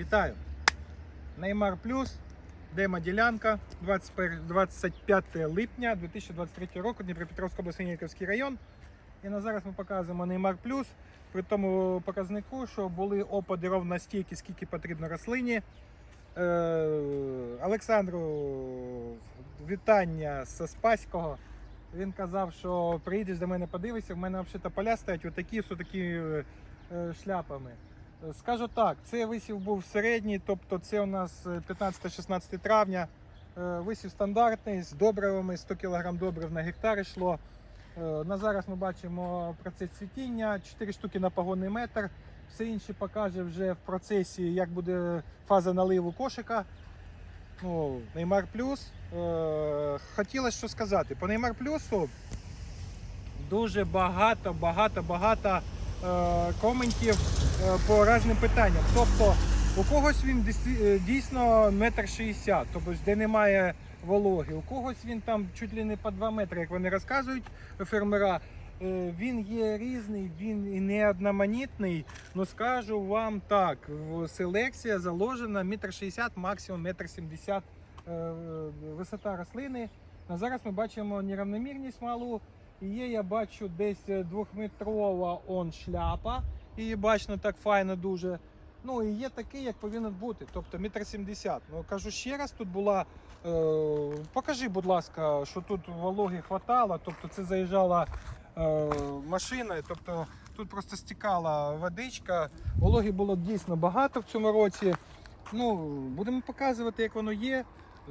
Вітаю! Неймар Плюс, демо-ділянка, 25 липня 2023 року, Дніпропетровська область, Синельковський район. І на зараз ми показуємо Неймар Плюс при тому показнику, що були опади ровно стільки, скільки потрібно рослині. Е, Олександру вітання з Спаського. Він казав, що приїдеш до мене, подивишся, в мене взагалі поля стоять отакі, з такі е, шляпами. Е, Скажу так, це висів був середній, тобто це у нас е, 15-16 травня. Е, Висів стандартний з добривами, 100 кг добрив на гектар йшло. Е, На зараз ми бачимо процес цвітіння, 4 штуки на погонний метр. Все інше покаже вже в процесі, як буде фаза наливу кошика. Ну, Неймар Плюс. Е, хотілося що сказати. По Неймар Плюсу дуже багато, багато, багато е, коментів е, по різним питанням. Тобто, у когось він е, дійсно метр шістдесят, тобто де немає вологи, у когось він там чуть ли не по 2 метри, як вони розказують фермера. Е, Він є різний, він і не одноманітний. Ну скажу вам так, селекція заложена метр шістдесят, максимум метр сімдесят е, висота рослини. На зараз ми бачимо нерівномірність малу. І є, я бачу, десь е, двохметрова он шляпа. Її бачно так файно дуже. Ну і є такий, як повинен бути, тобто метр сімдесят. Ну кажу ще раз, тут була. Е, покажи, будь ласка, що тут вологи хватало, тобто це заїжджала е, машина, тобто тут просто стікала водичка. Вологи було дійсно багато в цьому році. Ну, будемо показувати, як воно є.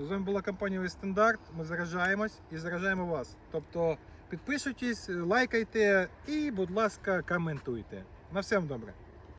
З вами була компанія «Весь стандарт. Ми заражаємось і заражаємо вас. Тобто підписуйтесь, лайкайте і, будь ласка, коментуйте. На всім добре.